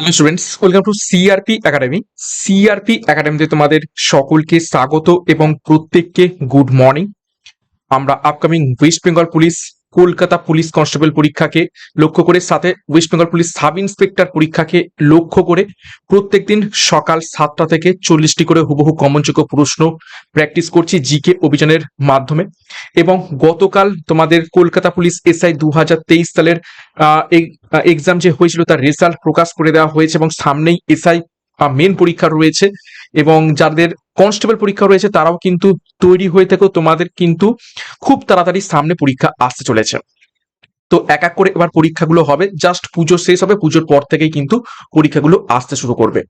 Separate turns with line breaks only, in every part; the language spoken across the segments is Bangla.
Hello students welcome to CRP academy CRP একাডেমিতে তোমাদের সকলকে স্বাগত এবং প্রত্যেককে গুড মর্নিং আমরা upcoming West Bengal police Kolkata police constable পরীক্ষাকে লক্ষ্য করে, সাথে West Bengal police sub inspector পরীক্ষাকে লক্ষ্য করে প্রত্যেকদিন সকাল সাতটা থেকে চল্লিশটি করে হুবহু কমনযোগ্য প্রশ্ন প্র্যাকটিস করছি জিকে অভিযানের মাধ্যমে। এবং গতকাল তোমাদের কলকাতা পুলিশ এসআই দু হাজার তেইশ সালের এক্সাম যে হয়েছিল তার রেজাল্ট প্রকাশ করে দেওয়া হয়েছে এবং সামনেই এসআই মেন পরীক্ষা রয়েছে এবং যাদের কনস্টেবল পরীক্ষা রয়েছে তারাও কিন্তু তৈরি হয়ে থেকেও তোমাদের কিন্তু খুব তাড়াতাড়ি সামনে পরীক্ষা আসতে চলেছে। তো এক এক করে এবার পরীক্ষাগুলো হবে। জাস্ট পুজো শেষ হবে, পুজোর পর থেকেই কিন্তু পরীক্ষাগুলো আসতে শুরু করবে।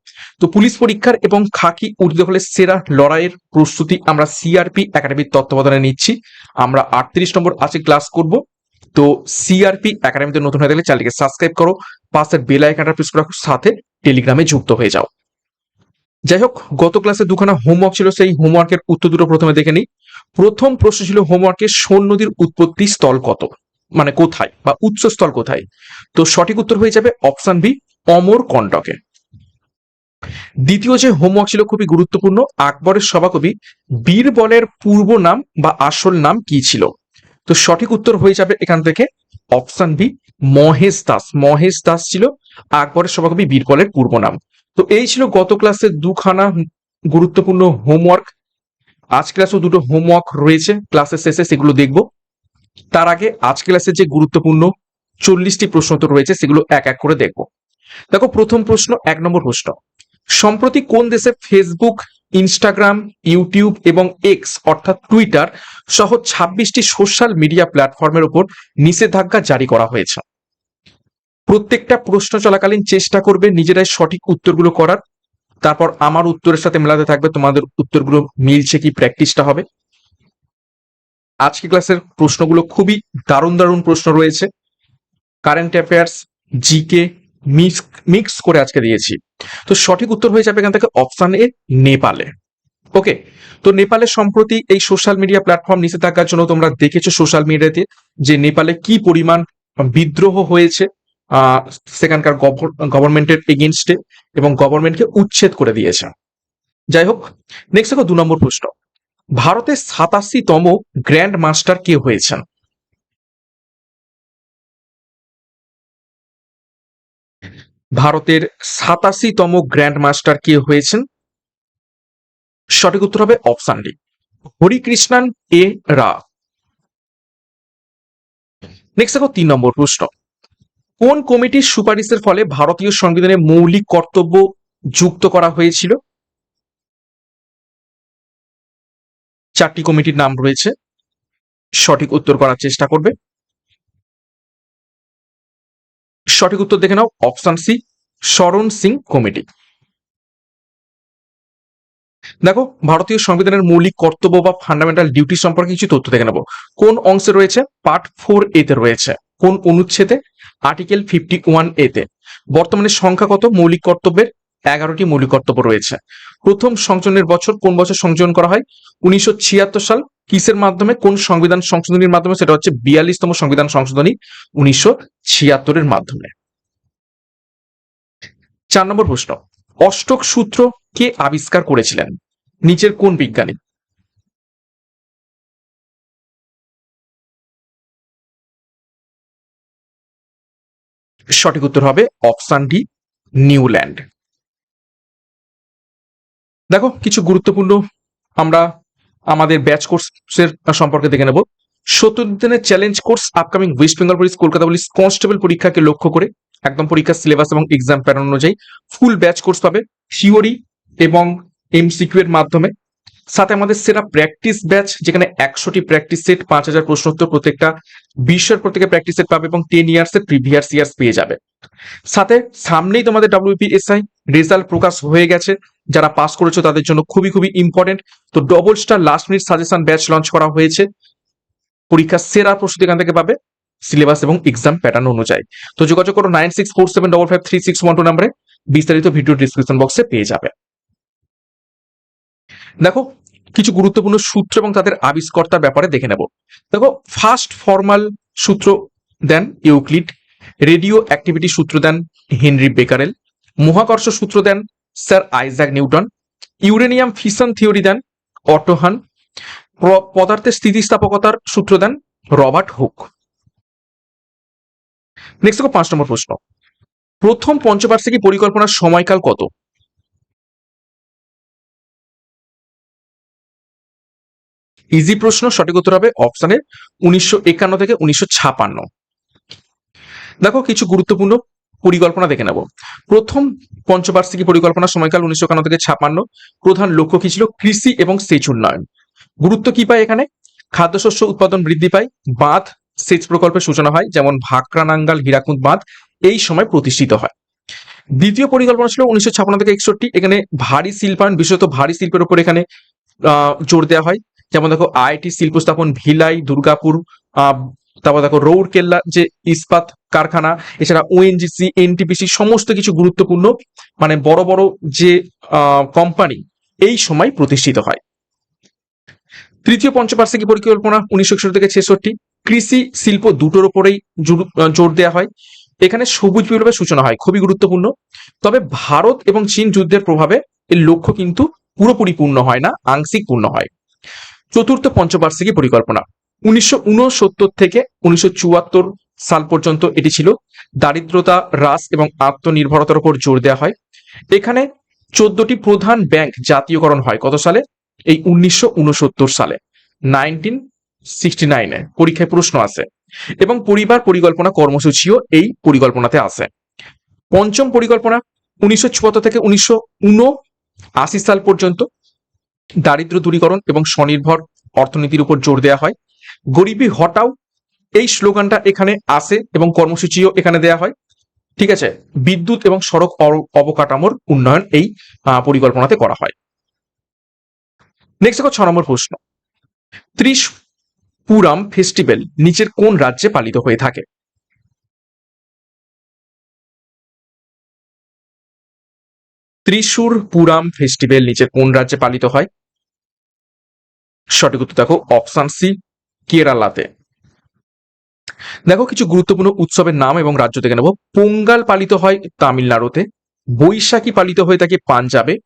তো পুলিশ পরীক্ষার এবং খাকি উর্দু হলে সেরা লড়াইয়ের প্রস্তুতি আমরা সিআরপি একাডেমির তত্ত্বাবধানে নিচ্ছি। আমরা আটত্রিশ নম্বর আছে ক্লাস করব। তো সিআরপি একাডেমিতে নতুন হয়ে থাকলে চ্যানেলটিকে সাবস্ক্রাইব করো। পাশের বেল আইকনটা প্রেস করে সাথে টেলিগ্রামে যুক্ত হয়ে যাও। যাই হোক গত ক্লাসে দুখানা হোমওয়ার্ক ছিল, সেই হোমওয়ার্কের উত্তর দুটো প্রথমে দেখে নিই। প্রথম প্রশ্ন ছিল হোমওয়ার্কে সোন নদীর উৎপত্তি স্থল কত? মানে কোথায়? বা উৎসস্থল কোথায়? তো সঠিক উত্তর হয়ে যাবে অপশন বি অমর কণ্টকে দ্বিতীয় যে হোমওয়ার্ক ছিল খুবই গুরুত্বপূর্ণ, আকবরের সভাকবি বীরবলের পূর্ব নাম বা আসল নাম কি ছিল? তো সঠিক উত্তর হয়ে যাবে এখান থেকে অপশন বি মহেশ দাস। মহেশ দাস ছিল আকবরের সভাকবি বীরবলের পূর্ব নাম। তো এই ছিল গত ক্লাসে দুখানা গুরুত্বপূর্ণ হোমওয়ার্ক আজ ক্লাসেও দুটো হোমওয়ার্ক রয়েছে ক্লাসের শেষে সেগুলো দেখব। তার আগে আজ ক্লাসে যে গুরুত্বপূর্ণ চল্লিশটি প্রশ্ন তো রয়েছে, সেগুলো এক এক করে দেখব। দেখো, প্রথম প্রশ্ন এক নম্বর প্রশ্ন। সম্প্রতি কোন দেশে ফেসবুক ইনস্টাগ্রাম ইউটিউব এবং এক্স অর্থাৎ টুইটার সহ ছাব্বিশটি সোশ্যাল মিডিয়া প্ল্যাটফর্মের উপর নিষেধাজ্ঞা জারি করা হয়েছে? প্রত্যেকটা প্রশ্ন চলাকালীন চেষ্টা করবে নিজেরাই সঠিক উত্তরগুলো করার। তারপর আমার উত্তরের সাথে মেলাতে থাকবে, তোমাদের উত্তরগুলো মিলছে কি প্র্যাকটিসটা হবে। আজকে ক্লাসের প্রশ্নগুলো খুবই দারুণ দারুণ প্রশ্ন রয়েছে। Current affairs, GK mix mix করে আজকে দিয়েছি। তো সঠিক উত্তর হয়ে যাবে এখান থেকে অপশান এ, নেপালে। ওকে, তো নেপালে সম্প্রতি এই সোশ্যাল মিডিয়া প্ল্যাটফর্ম নিষেধাজ্ঞার জন্য তোমরা দেখেছ সোশ্যাল মিডিয়াতে যে নেপালে কি পরিমাণ বিদ্রোহ হয়েছে। সেখানকার গভর্নমেন্টের এগেনস্টে এবং গভর্নমেন্টকে উচ্ছেদ করে দিয়েছে। যাই হোক নেক্সট দেখো দু নম্বর প্রশ্ন। ভারতের সাতাশিতম গ্র্যান্ড মাস্টার কে হয়েছেন? ভারতের সাতাশিতম গ্র্যান্ড মাস্টার কে হয়েছেন? সঠিক উত্তর হবে অপশন ডি হরিকৃষ্ণান এ রা। নেক্সট দেখো তিন নম্বর প্রশ্ন। কোন কমিটির সুপারিশের ফলে ভারতীয় সংবিধানে মৌলিক কর্তব্য যুক্ত করা হয়েছিল? চারটি কমিটির নাম রয়েছে। সঠিক উত্তর করার চেষ্টা করবে। সঠিক উত্তর দেখে নাও, অপশন সি শরণ সিং কমিটি। দেখো, ভারতীয় সংবিধানের মৌলিক কর্তব্য বা ফান্ডামেন্টাল ডিউটি সম্পর্কে কিছু তথ্য দেখে নেব। কোন অংশে রয়েছে? পার্ট ফোর এতে রয়েছে। কোন অনুচ্ছেদে? আর্টিকেল ফিফটি ওয়ান এতে বর্তমানে সংখ্যা কত? মৌলিক কর্তব্যের এগারোটি মৌলিক কর্তব্য রয়েছে। প্রথম সংযোজনের বছর কোন বছর সংযোজন করা হয়? উনিশশো ছিয়াত্তর সাল কিসের মাধ্যমে? কোন সংবিধান সংশোধনীর মাধ্যমে? সেটা হচ্ছে বিয়াল্লিশতম সংবিধান সংশোধনী উনিশশো ছিয়াত্তরের মাধ্যমে। চার নম্বর প্রশ্ন। অষ্টক সূত্র কে আবিষ্কার করেছিলেন? নিচের কোন বিজ্ঞানী? সঠিক উত্তর হবে অপশন ডি, নিউল্যান্ড। দেখো, কিছু গুরুত্বপূর্ণ আমরা আমাদের ব্যাচ কোর্সের সম্পর্কে দেখে নেব। সত্তর দিনের challenge course upcoming West Bengal police Kolkata police constable পরীক্ষাকে লক্ষ্য করে একদম পরীক্ষার সিলেবাস এবং এক্সাম প্যাটার্ন অনুযায়ী ফুল ব্যাচ কোর্স পাবে। থিওরি এবং এমসিকিউ এর মাধ্যমে সাথে আমাদের সেরা প্র্যাকটিস ব্যাচ যেখানে একশোটি প্র্যাকটিস সেট পাঁচ হাজার প্রশ্নোত্তর প্রত্যেকটা বিশ্বের প্রত্যেকে প্র্যাকটিস সেট পাবে এবং টেন ইয়ার্স এর প্রিভিয়াস ইয়ার্স পেয়ে যাবে। সাথে সামনেই তোমাদের ডাব্লিউপিএসআই রেজাল্ট প্রকাশ হয়ে গেছে। যারা পাস করেছ তাদের জন্য খুবই খুবই ইম্পর্টেন্ট তো double star last minute suggestion batch launch করা হয়েছে। পরীক্ষার সেরা প্রস্তুতি এখান থেকে পাবে সিলেবাস এবং এক্সাম প্যাটার্ন অনুযায়ী। তো যোগাযোগ করো nine six four seven double five three six one two নাম্বারে। বিস্তারিত ভিডিও ডিসক্রিপশন বক্সে পেয়ে যাবে। দেখো কিছু গুরুত্বপূর্ণ সূত্র এবং তাদের আবিষ্কর্তার ব্যাপারে দেখে নেব। দেখো, ফার্স্ট ফর্মাল সূত্র দেন ইউক্লিড, রেডিও অ্যাক্টিভিটি সূত্র দেন হেনরি বেকারেল, মহাকর্ষ সূত্র দেন sir Isaac Newton, uranium fission theory দেন অটোহান পদার্থের স্থিতিস্থাপকতার সূত্র দেন রবার্ট হুক। নেক্সট দেখো, পাঁচ নম্বর প্রশ্ন। প্রথম পঞ্চবার্ষিকী পরিকল্পনার সময়কাল কত? ইজি প্রশ্ন, সঠিক উত্তর হবে অপশানে উনিশশো একান্ন থেকে উনিশশো ছাপান্ন। দেখো, কিছু গুরুত্বপূর্ণ পরিকল্পনা দেখে নেব। প্রথম পঞ্চবার্ষিকী পরিকল্পনা সময়কাল উনিশশো একান্ন থেকে ছাপান্ন। প্রধান লক্ষ্য কি ছিল? কৃষি এবং সেচ উন্নয়ন। গুরুত্ব কি পায় এখানে? খাদ্যশস্য উৎপাদন বৃদ্ধি পায়, বাঁধ সেচ প্রকল্পের সূচনা হয়, যেমন ভাকরানাঙ্গাল হীরাকুদ বাঁধ, এই সময় প্রতিষ্ঠিত হয়। দ্বিতীয় পরিকল্পনা ছিল উনিশশো ছাপান্ন থেকে একষট্টি। এখানে ভারী শিল্পায়ন, বিশেষত ভারী শিল্পের উপর এখানে জোর দেওয়া হয়। যেমন দেখো আইটি শিল্প স্থাপন ভিলাই, দুর্গাপুর তারপর দেখো রৌরকেল্লা যে ইস্পাত কারখানা, এছাড়া ওএনজিসি এনটিপিসি সমস্ত কিছু গুরুত্বপূর্ণ মানে বড় বড় যে কোম্পানি এই সময় প্রতিষ্ঠিত হয়। তৃতীয় পঞ্চবার্ষিকী পরিকল্পনা উনিশশো একষট্টি থেকে ছেষট্টি, কৃষি শিল্প দুটোর উপরেই জোর- জোর দেওয়া হয়। এখানে সবুজ বিপ্লবের সূচনা হয়, খুবই গুরুত্বপূর্ণ। তবে ভারত এবং চীন যুদ্ধের প্রভাবে এর লক্ষ্য কিন্তু পুরোপুরি পূর্ণ হয় না, আংশিক পূর্ণ হয়। চতুর্থ পঞ্চবার্ষিকী পরিকল্পনা। উনিশশো উনসত্তর থেকে উনিশশো চুয়াত্তর সাল পর্যন্ত এটি ছিল। দারিদ্রতা হ্রাস এবং আত্মনির্ভরতার উপর জোর দেওয়া হয়। এখানে চোদ্দটি প্রধান ব্যাংক জাতীয়করণ হয়। কত সালে? এই উনিশশো উনসত্তর সালে। নাইনটিন সিক্সটি নাইনে পরীক্ষায় প্রশ্ন আছে এবং পরিবার পরিকল্পনা কর্মসূচিও এই পরিকল্পনাতে আছে। পঞ্চম পরিকল্পনা উনিশশো চুয়াত্তর থেকে উনিশশো আশি সাল পর্যন্ত। দারিদ্র দূরীকরণ এবং স্বনির্ভর অর্থনীতির উপর জোর দেওয়া হয়। গরিবি হটাও এই স্লোগানটা এখানে আসে এবং কর্মসূচিও এখানে দেওয়া হয়। ঠিক আছে, বিদ্যুৎ এবং সড়ক অবকাঠামোর উন্নয়ন এই পরিকল্পনাতে করা হয়। নেক্সট ছ নম্বর প্রশ্ন। ত্রিশ পুরাম ফেস্টিভ্যাল নিচের কোন রাজ্যে পালিত হয়ে থাকে? ত্রিশূর পুরাম ফেস্টিভ্যাল নিচের কোন রাজ্যে পালিত হয়? সঠিক উত্তর দেখো, অপশন সি, কেরালাতে। দেখো, কিছু গুরুত্বপূর্ণ উৎসবের নাম এবং রাজ্য থেকে নেব। পোঙ্গাল পালিত হয় তামিলনাড়ুতে, বৈশাখী পালিত হয়ে থাকে পাঞ্জাবে,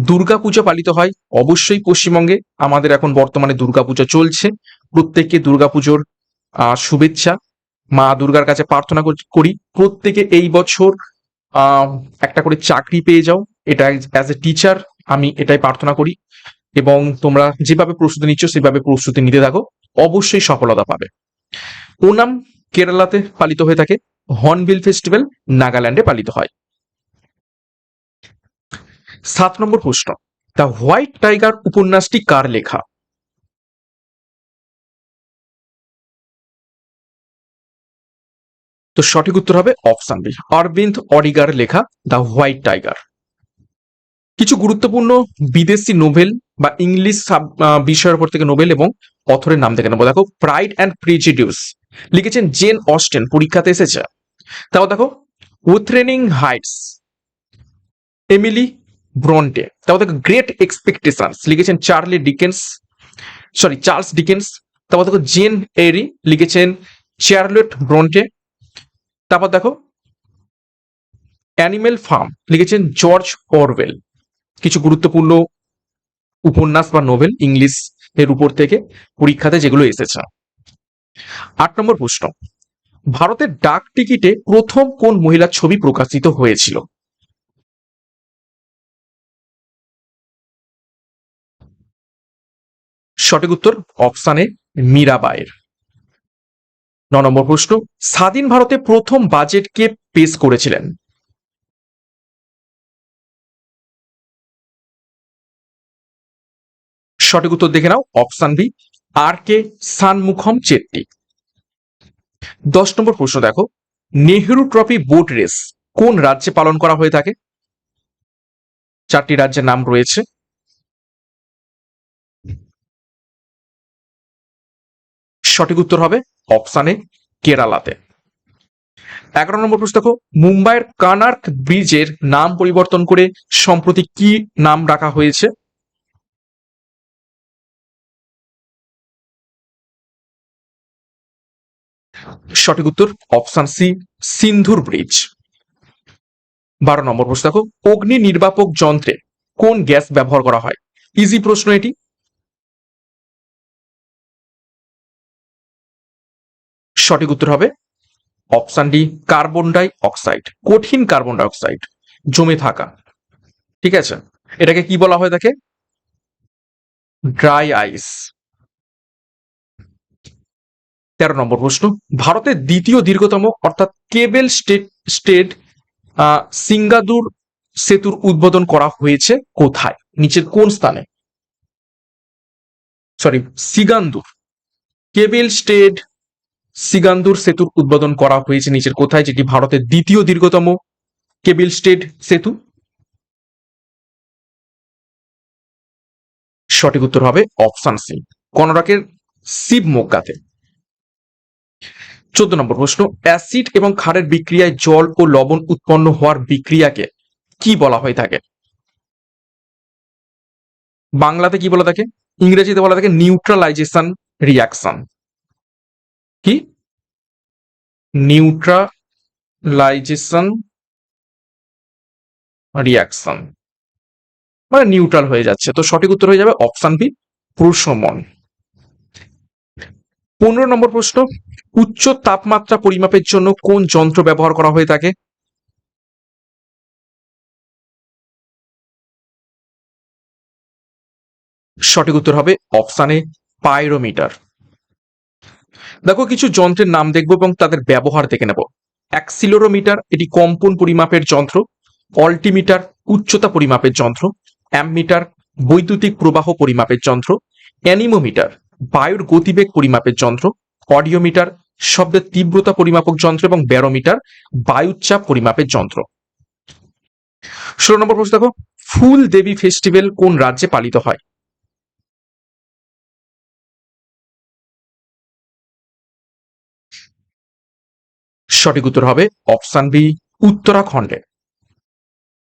দুর্গাপূজা পালিত হয় অবশ্যই পশ্চিমবঙ্গে। আমাদের এখন বর্তমানে দুর্গাপূজা চলছে। প্রত্যেককে দুর্গাপুজোর শুভেচ্ছা। মা দুর্গার কাছে প্রার্থনা কর- প্রত্যেকে এই বছর একটা করে চাকরি পেয়ে যাও। এটা অ্যাজ এ টিচার আমি এটাই প্রার্থনা করি। এবং তোমরা যেভাবে প্রস্তুতি নিচ্ছ, সেভাবে প্রস্তুতি নিতে থাকো। অবশ্যই সফলতা পাবে। ওনাম কেরালাতে পালিত হয়ে থাকে। হর্নবিল ফেস্টিভ্যাল নাগাল্যান্ডে পালিত হয়। সাত নম্বর প্রশ্ন। দ্য হোয়াইট টাইগার উপন্যাসটি কার লেখা? তো সঠিক উত্তর হবে অপশন বি। অরবিন্দ অডিগার লেখা দ্য হোয়াইট টাইগার। কিছু গুরুত্বপূর্ণ বিদেশি নোভেল বা ইংলিশ সাব- বিষয়ের উপর থেকে নোবেল এবং অথরের নাম দেখে নেব দেখো প্রাইড অ্যান্ড প্রিজিডিউস লিখেছেন জেন অস্টেন পরীক্ষাতে এসেছে। তাও দেখো উথ্রেনিং হাইটস এমিলি ব্রন্টে তাও দেখো গ্রেট এক্সপেকটেশনস লিখেছেন Charlie Dickens sorry Charles Dickens তারপর দেখো জেন এরি লিখেছেন চার্লেট ব্রন্টে তারপর দেখো অ্যানিমেল ফার্ম লিখেছেন জর্জ অরওয়েল কিছু গুরুত্বপূর্ণ উপন্যাস বা নোভেল ইংলিশ এর উপর থেকে পরীক্ষাতে যেগুলো এসেছে। আট নম্বর প্রশ্ন। ভারতের ডাক টিকিটে প্রথম কোন মহিলার ছবি প্রকাশিত হয়েছিল? সঠিক উত্তর অপশানে মীরাবাইয়ের ন নম্বর প্রশ্ন, স্বাধীন ভারতে প্রথম বাজেটকে পেশ করেছিলেন? সঠিক উত্তর দেখে নাও option B R K Shanmukham Chetty. দশ নম্বর প্রশ্ন দেখো, নেহেরু ট্রফি বোট রেস কোন রাজ্যে পালন করা হয়ে থাকে? চারটি রাজ্যের নাম রয়েছে। সঠিক উত্তর হবে অপশানে কেরালাতে। এগারো নম্বর প্রশ্ন দেখো, মুম্বাইয়ের কানার্ক ব্রিজের নাম পরিবর্তন করে সম্প্রতি কি নাম রাখা হয়েছে? সঠিক উত্তর অপশন সি সিন্ধুর ব্রিজ বারো নম্বর প্রশ্ন দেখো, অগ্নি নির্বাপক যন্ত্রে কোন গ্যাস ব্যবহার করা হয়? ইজি প্রশ্ন এটি। সঠিক উত্তর হবে option D carbon dioxide কঠিন কার্বন ডাই অক্সাইড জমে থাকা। ঠিক আছে? এটাকে কি বলা হয় তাকে? ড্রাই আইস তেরো নম্বর প্রশ্ন। ভারতের দ্বিতীয় দীর্ঘতম, অর্থাৎ কেবেল স্টেট স্টেট সিঙ্গাদুর সেতুর উদ্বোধন করা হয়েছে কোথায়? নিচের কোন স্থানে? Sorry Sigandur. Cable stayed, Sigandur সেতুর উদ্বোধন করা হয়েছে নিচের কোথায়, যেটি ভারতের দ্বিতীয় দীর্ঘতম কেবেল স্টেট সেতু? সঠিক উত্তর হবে অপশন সি, কর্ণাটকের শিবমোগ্গাতে। চোদ্দ নম্বর প্রশ্ন, অ্যাসিড এবং ক্ষারের বিক্রিয়ায় জল ও লবণ উৎপন্ন হওয়ার বিক্রিয়াকে কি বলা হয়ে থাকে? বাংলাতে কি বলা থাকে? ইংরেজিতে বলা থাকে নিউট্রালাইজেশন রিয়াকশন কি? নিউট্রালাইজেশন রিয়াকশন মানে নিউট্রাল হয়ে যাচ্ছে। তো সঠিক উত্তর হয়ে যাবে অপশন বি প্রশমন। পনেরো নম্বর প্রশ্ন উচ্চ তাপমাত্রা পরিমাপের জন্য কোন যন্ত্র ব্যবহার করা হয়ে থাকে? সঠিক উত্তর হবে অপশানে পাইরোমিটার। দেখো, কিছু যন্ত্রের নাম দেখব এবং তাদের ব্যবহার দেখে নেব। অ্যাক্সিলোরোমিটার, এটি কম্পন পরিমাপের যন্ত্র। অল্টিমিটার, উচ্চতা পরিমাপের যন্ত্র। অ্যামমিটার, বৈদ্যুতিক প্রবাহ পরিমাপের যন্ত্র। অ্যানিমোমিটার, বায়ুর গতিবেগ পরিমাপের যন্ত্র। অডিওমিটার শব্দের তীব্রতা পরিমাপক যন্ত্র এবং ব্যারোমিটার, বায়ুচাপ পরিমাপের যন্ত্র। ষোলো নম্বর প্রশ্ন দেখো, ফুল দেবী ফেস্টিভ্যাল কোন রাজ্যে পালিত হয়? সঠিক উত্তর হবে অপশন বি, উত্তরাখণ্ডে।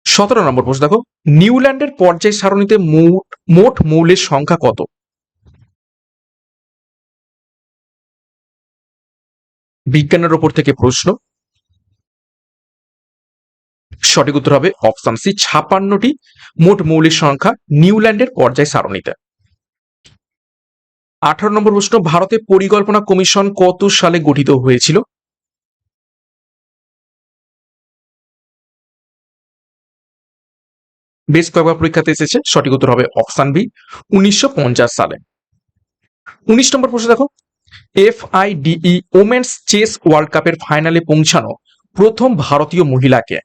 সতেরো নম্বর প্রশ্ন দেখো, নিউল্যান্ডের পর্যায় সারণীতে মোট মোট মৌলের সংখ্যা কত? বিজ্ঞানের ওপর থেকে প্রশ্ন। সঠিক উত্তর হবে অপশন সি ছাপান্নটি মোট মৌলিক সংখ্যা নিউল্যান্ডের পর্যায় সারণীতে। আঠারো নম্বর প্রশ্ন, ভারতে পরিকল্পনা কমিশন কত সালে গঠিত হয়েছিল? বেশ কয়েকবার পরীক্ষাতে এসেছে, সঠিক উত্তর হবে অপশন বি, উনিশশো পঞ্চাশ সালে। উনিশ নম্বর প্রশ্ন দেখো এফআইডিই ওমেন্স চেস ওয়ার্ল্ড কাপের ফাইনালে পৌঁছানো প্রথম ভারতীয় মহিলাকে।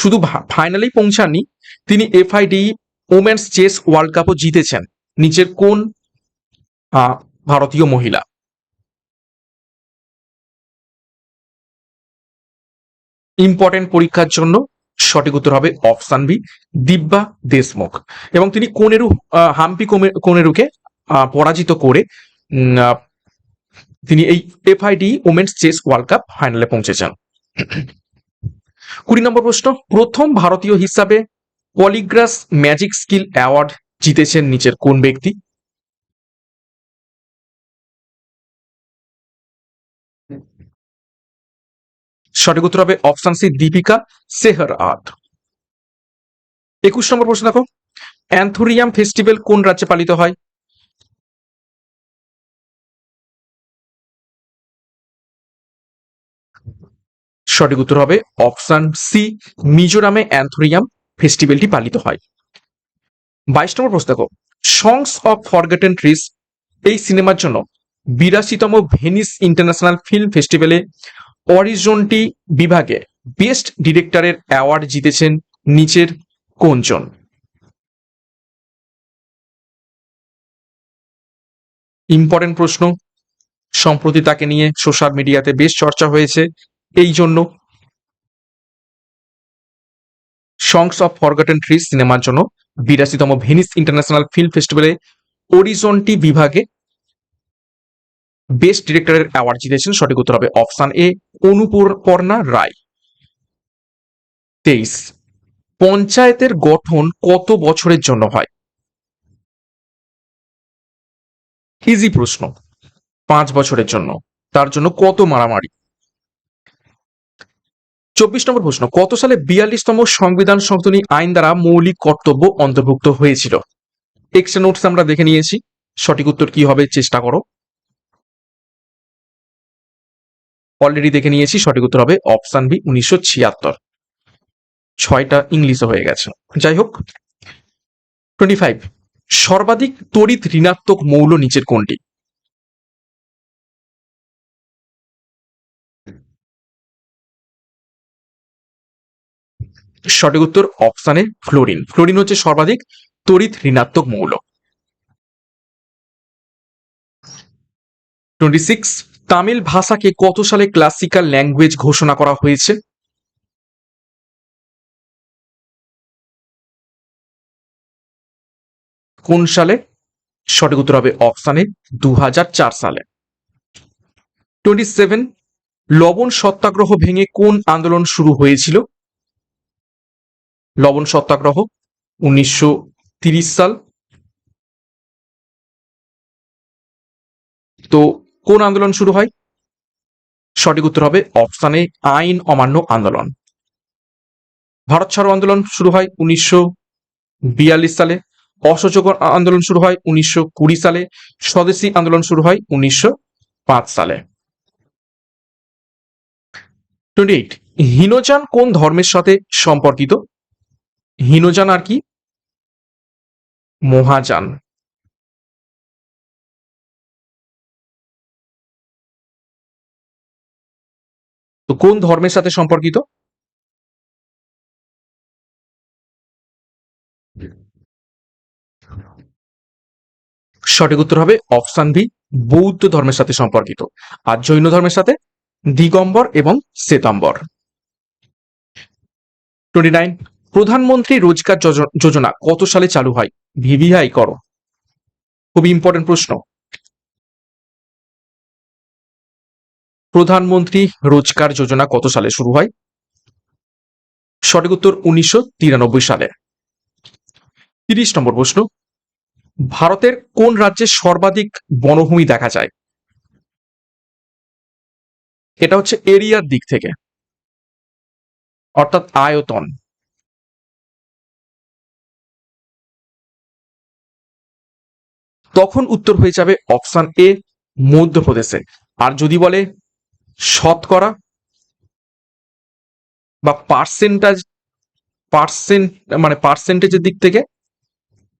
শুধু ফাইনালেই পৌঁছাননি, তিনি এফআইডিই ওমেন্স চেস ওয়ার্ল্ড কাপও জিতেছেন নিচের কোন ভারতীয় মহিলা। ইম্পর্টেন্ট পরীক্ষার জন্য সঠিক উত্তর হবে অপশান বি দিব্যা দেশমুখ। এবং তিনি কোনেরু হাম্পি কোনেরুকে পরাজিত করে তিনি এই FIDE women's chess world cup ফাইনালে পৌঁছেছেন কুড়ি নম্বর প্রশ্ন, প্রথম ভারতীয় হিসাবে পলিগ্রাস ম্যাজিক স্কিল অ্যাওয়ার্ড জিতেছেন নিচের কোন ব্যক্তি? সঠিক উত্তর হবে অপশন সি দীপিকা সেহর আদ একুশ নম্বর প্রশ্ন দেখো অ্যান্থোরিয়াম ফেস্টিভ্যাল কোন রাজ্যে পালিত হয়? সঠিক উত্তর হবে অপশন সি, মিজোরামে অ্যান্থোরিয়াম ফেস্টিভ্যালটি পালিত হয়। বাইশ নম্বর প্রশ্ন দেখো সংস অফ ফরগেটেন ট্রিস এই সিনেমার জন্য বিরাশিতম ভেনিস ইন্টারন্যাশনাল ফিল্ম ফেস্টিভ্যালে অরিজনটি বিভাগে বেস্ট ডিরেক্টরের অ্যাওয়ার্ড জিতেছেন নিচের কোনজন? ইম্পর্টেন্ট প্রশ্ন, সম্প্রতি তাকে নিয়ে সোশ্যাল মিডিয়াতে বেশ চর্চা হয়েছে। এই জন্য সংস অফ ফরগটেন ট্রিজ সিনেমার জন্য বিরাশিতম ভেনিস ইন্টারন্যাশনাল ফিল্ম ফেস্টিভ্যালে অরিজনটি বিভাগে বেস্ট ডিরেক্টরের অ্যাওয়ার্ড জিতেছেন। সঠিক উত্তর হবে অপশন এ অনুপর্ণা রায়। তেইশ, পঞ্চায়েতের গঠন কত বছরের জন্য হয়? ইজি প্রশ্ন, পাঁচ বছরের জন্য। তার জন্য কত মারামারি? চব্বিশ নম্বর প্রশ্ন, কত সালে বিয়াল্লিশতম সংবিধান সংশোধনী আইন দ্বারা মৌলিক কর্তব্য অন্তর্ভুক্ত হয়েছিল? এক্সট্রা নোটস আমরা দেখে নিয়েছি। সঠিক উত্তর কি হবে চেষ্টা করো। অলরেডি দেখে নিয়েছি, সঠিক উত্তর হবে অপশন বি উনিশশো ছিয়াত্তর। ছয়টা ইংলিশে হয়ে গেছে। যাই হোক টোয়েন্টি ফাইভ সর্বাধিক তড়িৎ ঋণাত্মক মৌল নিচের কোনটি? সঠিক উত্তর অপশানে ফ্লোরিন। ফ্লোরিন হচ্ছে সর্বাধিক তড়িৎ ঋণাত্মক মৌল। টোয়েন্টি সিক্স তামিল ভাষাকে কত সালে ক্লাসিক্যাল ল্যাঙ্গুয়েজ ঘোষণা করা হয়েছে? কোন সালে? সঠিক উত্তর হবে অপশানে দু হাজার চার সালে। টোয়েন্টি সেভেন লবণ সত্যাগ্রহ ভেঙে কোন আন্দোলন শুরু হয়েছিল? লবণ সত্যাগ্রহ উনিশশো সাল। তো কোন আন্দোলন শুরু হয়? সঠিক উত্তর হবে অপশানে আইন অমান্য আন্দোলন। ভারত ছাড়ো আন্দোলন শুরু হয় উনিশশো বিয়াল্লিশ সালে। অসহযোগ আন্দোলন শুরু হয় উনিশশো কুড়ি সালে। স্বদেশী আন্দোলন শুরু হয় উনিশশো পাঁচ সালে। টোয়েন্টি এইট, হীনযান কোন ধর্মের সাথে সম্পর্কিত? হীনযান আর কি? মহাযান। তো কোন ধর্মের সাথে সম্পর্কিত? সঠিক উত্তর হবে অপশন বি, বৌদ্ধ ধর্মের সাথে সম্পর্কিত। আর জৈন ধর্মের সাথে? দিগম্বর এবং শ্বেতাম্বর। Twenty nine. প্রধানমন্ত্রী রোজগার যোজ- যোজনা কত সালে চালু হয়? ভিভিআই করো। খুবই ইম্পর্টেন্ট প্রশ্ন। প্রধানমন্ত্রী রোজগার যোজনা কত সালে শুরু হয়? সঠিক উত্তর উনিশশো তিরানব্বই সালে। তিরিশ নম্বর প্রশ্ন। ভারতের কোন রাজ্যে সর্বাধিক বনভূমি দেখা যায়? এটা হচ্ছে এরিয়ার দিক থেকে। অর্থাৎ আয়তন। তখন উত্তর হয়ে যাবে অপশন এ, মধ্যপ্রদেশে। আর যদি বলে শতকরা বা পার্সেন্টাজ পার্সেন্ট মানে পার্সেন্টেজের দিক থেকে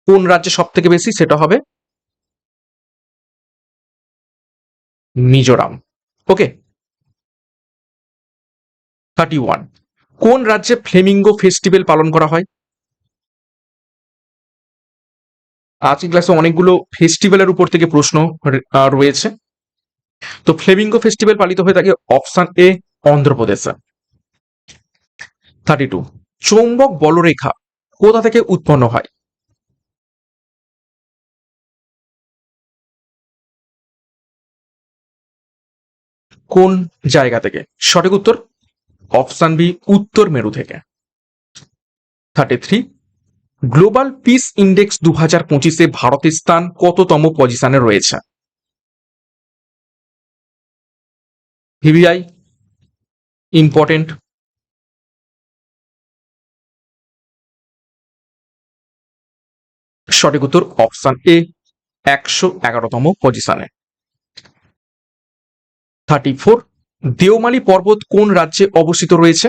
কোন রাজ্যে সব থেকে বেশি, সেটা হবে মিজোরাম। ওকে? থার্টি ওয়ান কোন রাজ্যে ফ্লেমিঙ্গো ফেস্টিভ্যাল পালন করা হয়? আজকের ক্লাসে অনেকগুলো ফেস্টিভ্যালের উপর থেকে প্রশ্ন রয়েছে। তো ফ্লেমিঙ্গো ফেস্টিভ্যাল পালিত হয়ে থাকে অপশান এ, অন্ধ্রপ্রদেশে। থার্টি টু চৌম্বক বলরেখা কোথা থেকে উৎপন্ন হয়? কোন জায়গা থেকে? সঠিক উত্তর? অপশান বি, উত্তর মেরু থেকে। Thirty three global peace index দু হাজার পঁচিশে ভারতের স্থান কততম পজিশনে রয়েছে? ইম্পর্টেন্ট। সঠিক উত্তর অপশন এ, একশো এগারোতম পজিশনে। থার্টি ফোর, দেওমালি পর্বত কোন রাজ্যে অবস্থিত রয়েছে?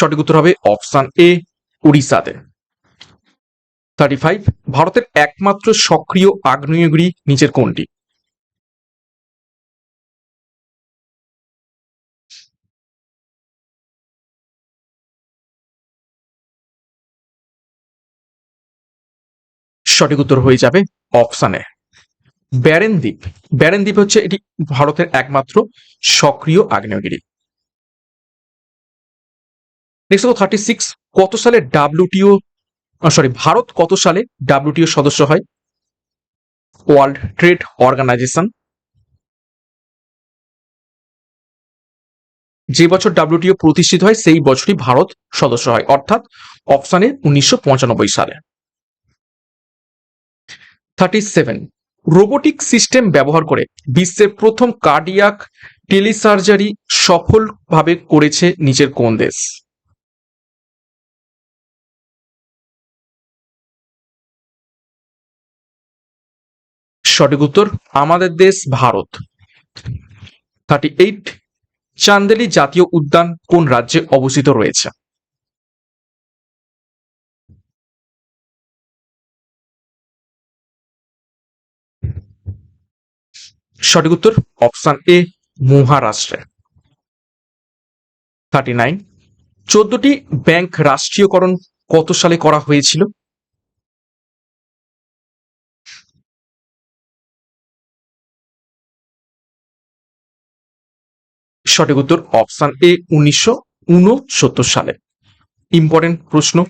সঠিক উত্তর হবে অপশন এ, উড়িষ্যাতে। থার্টি ফাইভ ভারতের একমাত্র সক্রিয় আগ্নেয়গিরি নিচের কোনটি? সঠিক উত্তর হয়ে যাবে অপশানে ব্যারেন দ্বীপ। ব্যারেন দ্বীপ হচ্ছে এটি ভারতের একমাত্র সক্রিয় আগ্নেয়গিরি। নেক্সট হলো থার্টি সিক্স কত সালে ডাব্লিউটিও সরি ভারত কত সালে ডাব্লিউটিও সদস্য হয়? ওয়ার্ল্ড ট্রেড অর্গানাইজেশন যে বছর ডাব্লিউটিও প্রতিষ্ঠিত হয়, সেই বছরই ভারত সদস্য হয়, অর্থাৎ অপশানে উনিশশো পঁচানব্বই সালে। থার্টি সেভেন রোবোটিক সিস্টেম ব্যবহার করে বিশ্বের প্রথম কার্ডিয়াক টেলিসার্জারি সফলভাবে করেছে নিজের কোন দেশ? সঠিক উত্তর, আমাদের দেশ ভারত। থার্টি এইট চান্দেলি জাতীয় উদ্যান কোন রাজ্যে অবস্থিত রয়েছে? সঠিক উত্তর অপশন এ মহারাষ্ট্রে। থার্টি নাইন চোদ্দটি ব্যাংক রাষ্ট্রীয়করণ কত সালে করা হয়েছিল? সঠিক উত্তর অপশন এ উনিশশো উনসত্তর সালে। ইম্পর্টেন্ট প্রশ্ন।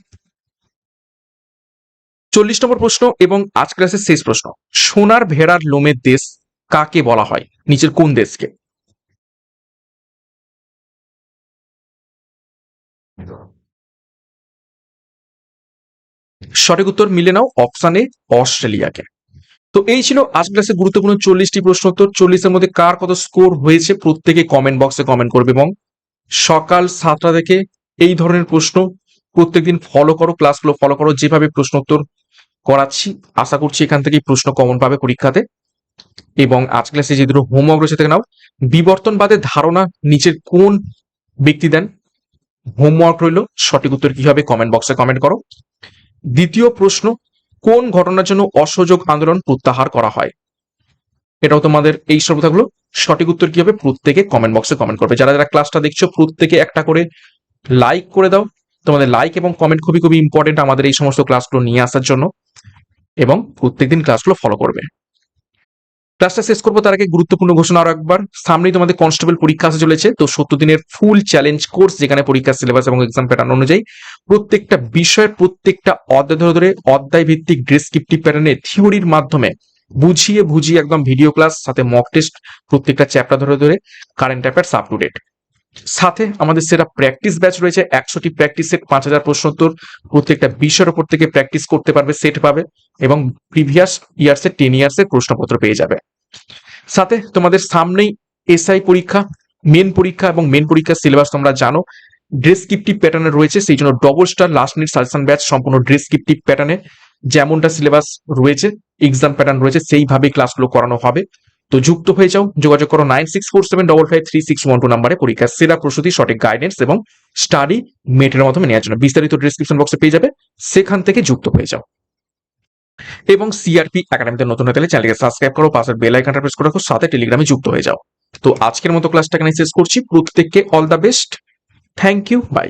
চল্লিশ নম্বর প্রশ্ন এবং আজ ক্লাসের শেষ প্রশ্ন। সোনার ভেড়ার লোমের দেশ কাকে বলা হয়? নিচের কোন দেশকে? সঠিক উত্তর মিলে নাও অপশন এ, অস্ট্রেলিয়াকে। তো এই ছিল আজ ক্লাসে গুরুত্বপূর্ণ চল্লিশটি প্রশ্ন উত্তর। চল্লিশের মধ্যে কার কত স্কোর হয়েছে প্রত্যেকে কমেন্ট বক্সে কমেন্ট করবে এবং সকাল সাতটা থেকে এই ধরনের প্রশ্ন প্রত্যেকদিন ফলো করো ক্লাসগুলো ফলো করো, যেভাবে প্রশ্ন উত্তর করাচ্ছি, আশা করছি এখান থেকেই প্রশ্ন কমন পাবে পরীক্ষাতে। এবং আজ ক্লাসে যে দুটো হোমওয়ার্ক রয়েছে থেকে নাও। বিবর্তনবাদের ধারণা নিচের কোন ব্যক্তি দেন? হোমওয়ার্ক রইল, সঠিক উত্তর কি হবে? কমেন্ট বক্সে কমেন্ট করো। দ্বিতীয় প্রশ্ন কোন ঘটনার জন্য অসহযোগ আন্দোলন প্রত্যাহার করা হয়? এটাও তোমাদের এই সব কথাগুলো সঠিক উত্তর কি হবে? প্রত্যেকে কমেন্ট বক্সে কমেন্ট করবে। যারা যারা ক্লাসটা দেখছ, প্রত্যেকে একটা করে লাইক করে দাও। তোমাদের লাইক এবং কমেন্ট খুবই খুবই ইম্পর্টেন্ট আমাদের এই সমস্ত ক্লাসগুলো নিয়ে আসার জন্য এবং প্রত্যেকদিন ক্লাসগুলো ফলো করবে। ক্লাসটা শেষ করব, তার আগে গুরুত্বপূর্ণ ঘোষণা আরও একবার। সামনেই তোমাদের কনস্টেবল পরীক্ষা আসতে চলেছে, তো সত্তর দিনের ফুল চ্যালেঞ্জ কোর্স যেখানে পরীক্ষার সিলেবাস এবং এক্সাম প্যাটার্ন অনুযায়ী প্রত্যেকটা বিষয়ের প্রত্যেকটা অধ্যায় ধরে ধরে অধ্যায় ভিত্তিক ডেসক্রিপটিভ প্যাটার্নে থিওরির মাধ্যমে বুঝিয়ে বুঝিয়ে একদম ভিডিও ক্লাস সাথে মক টেস্ট প্রত্যেকটা চ্যাপ্টার ধরে ধরে current affairs up to date সাথে আমাদের সেটা প্র্যাকটিস ব্যাচ রয়েছে, একশোটি প্র্যাকটিস সেট পাঁচ হাজার প্রশ্নোত্তর, প্রত্যেকটা বিষয়ের উপর থেকে প্র্যাকটিস করতে পারবে সেট পাবে এবং প্রিভিয়াস ইয়ার্সের টেন ইয়ার্সের প্রশ্নপত্র পেয়ে যাবে। সাথে তোমাদের সামনেই এসআই পরীক্ষা মেন পরীক্ষা এবং মেন পরীক্ষার সিলেবাস তোমরা জানো। ডেসক্রিপটিভ প্যাটার্নে রয়েছে, সেই জন্য double star last minute suggestion batch সম্পূর্ণ ডেসক্রিপটিভ প্যাটার্নে যেমনটা সিলেবাস রয়েছে এক্সাম প্যাটার্ন রয়েছে, সেইভাবে ক্লাসগুলো করানো হবে। তো যুক্ত হয়ে যাও, যোগাযোগ করো nine six four seven double five three six one two নাম্বারে পরীক্ষার সেরা প্রস্তুতি, সঠিক গাইডেন্স এবং স্টাডি মেটের মাধ্যমে নেওয়ার জন্য বিস্তারিত ডিসক্রিপশন বক্সে পেয়ে যাবে। সেখান থেকে যুক্ত হয়ে যাও। এবং সিআরপি একাডেমিতে নতুন হয়ে তাহলে চ্যানেলকে সাবস্ক্রাইব করো, পাশের বেল আইকনটা প্রেস করে রাখো, সাথে টেলিগ্রামে যুক্ত হয়ে যাও। তো আজকের মতো ক্লাসটা এখানে শেষ করছি। প্রত্যেককে all the best thank you bye